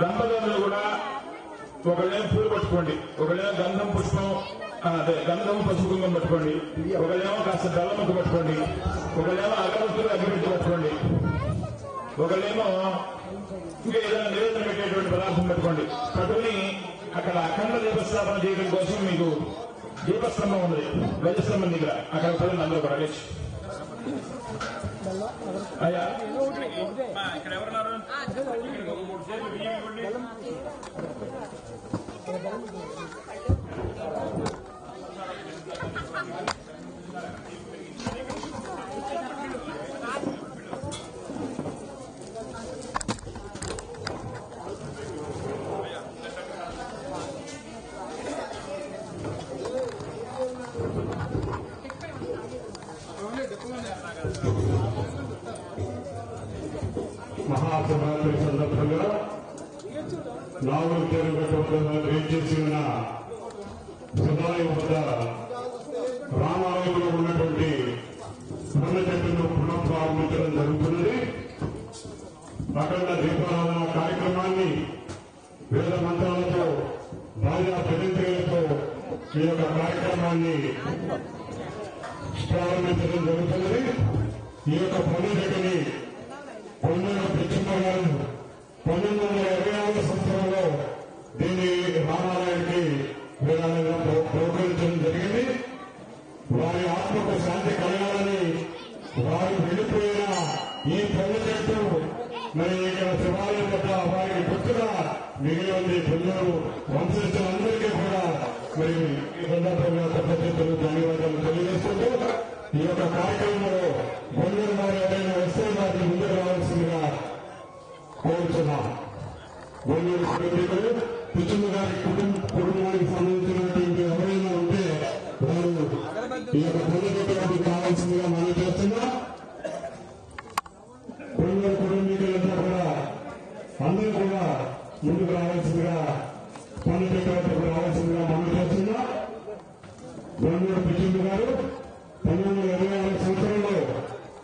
దంపతులు కూడా ఒకళ్ళేమో పూలు పట్టుకోండి ఒకళ్ళేమో గంధం పుష్పం అదే గంధం పసుపు కుంకుమ పట్టుకోండి ఒకళ్ళేమో కాస్త బెల్లం పట్టుకోండి ఒకళ్ళేమో అగరత్తులు అగ్గిపెట్టి పట్టుకోండి ఒకళ్ళేమో ఇంకా ఏదైనా నివేదన పెట్టేటువంటి పదార్థం పెట్టుకోండి. పట్టుకుని అక్కడ అఖండ దీపస్థాపన చేయడం కోసం మీకు దీపస్తంభం ఉంది గజస్తంభం దగ్గర అక్కడ పదండి అందరూ కూడా ఇక్కడ ఎవరున్నారు ఇక్కడ ఒక మహాశివరాత్రి సందర్భంగా నాలుగు తెలుగు వేచేసి ఉన్న శివాలయం వద్ద రామాలయంలో ఉన్నటువంటి మన చెట్టును పునఃప్రారంభించడం జరుగుతున్నది. అఖండ దీపారాధన కార్యక్రమాన్ని వేద మంత్రాలతో భార్యా ప్రతినిధులతో ఈ యొక్క కార్యక్రమాన్ని ప్రారంభించడం జరుగుతున్నది ఈ యొక్క పండుగని పొందిన పిచ్చిమ్మ పన్నెండు వందల ఇరవై ఆరు సంవత్సరంలో దీన్ని రామాలయానికి విధానంగా ప్రోత్సహించడం జరిగింది వారి ఆత్మకు శాంతి కలగాలని వారు వెళ్ళిపోయిన ఈ పొంద చెట్టు మరి ఇక్కడ శివాలయం వద్ద వారికి గుర్తుగా మిగిలి ఉంది పిల్లలు వంశస్థులందరికీ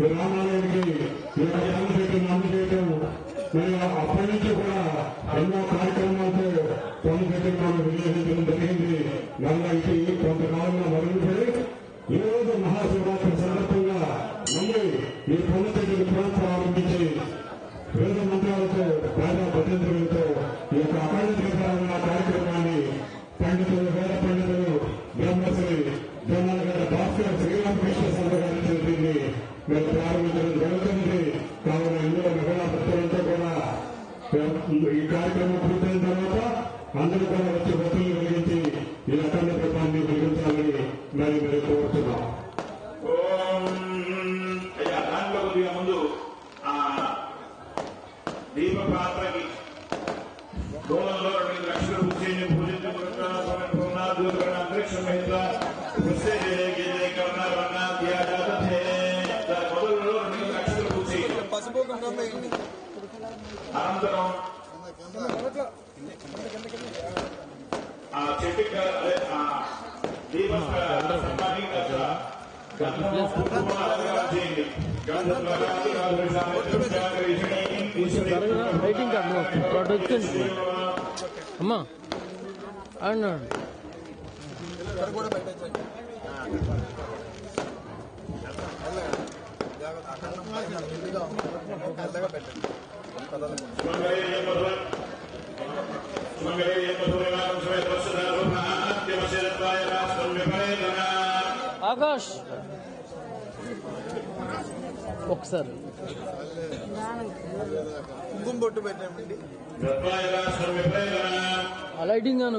ఈ రామాలయానికి ఈ యొక్క అందజేయటం అందజేయటం మేము అప్పటి నుంచి కూడా ఎన్నో కార్యక్రమాలతో పొందుపెట్టి మనం వినియోగించడం జరిగింది. గంగకి కొంతకాలంగా మరుగుపడి ఈ రోజు మహాశివరాత్రి సందర్భంగా మళ్ళీ ఈ పొందుపెట్టిన పునః ప్రారంభించి వేద మంత్రాలతో ప్రజా ప్రతినిధులతో ఈ యొక్క అఖండ దీపారాధన కార్యక్రమాన్ని పండితులు వేద పండితులు బ్రహ్మశ్రీ జనాల భాస్కర్ శ్రీరామకృష్ణ సంఘ గారి చేతిని మేము ప్రారంభించడం జరుగుతుంది కావున ఇందులో మహిళా భక్తులంతా కూడా ఈ కార్యక్రమం పూర్తయిన తర్వాత అందరూ కూడా వచ్చి భక్తులు కలిగించి ఈ అఖండ దీపాన్ని వెలిగించాలని మరి మీరు కోరుతున్నాం దాంట్లో కొద్దిగా ముందు దీప పాత్రకి దూరంలో రెండు లక్షల పూజని అంతరిక్ష మహిళ అనంతరం గంధం లగాది రైటింగ్ కార్డు వచ్చింది అమ్మా అన్నాడు ఒకసారి. కుంకుమ బొట్టు పెట్టండి. ఆ లైటింగ్ అను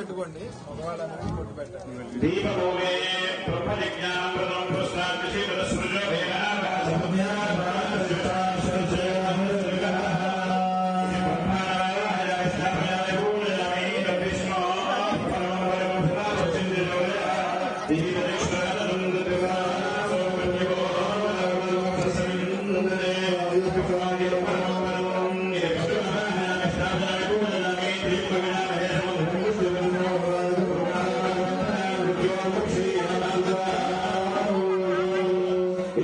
పెట్టుకోండి మగవాళ్ళందరినీ కొట్టు పెట్టండి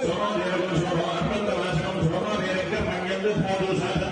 சோமதேவன் சுபம் அற்புதவாசகம் சுபமதேரங்க மங்கந்து சாது சாதா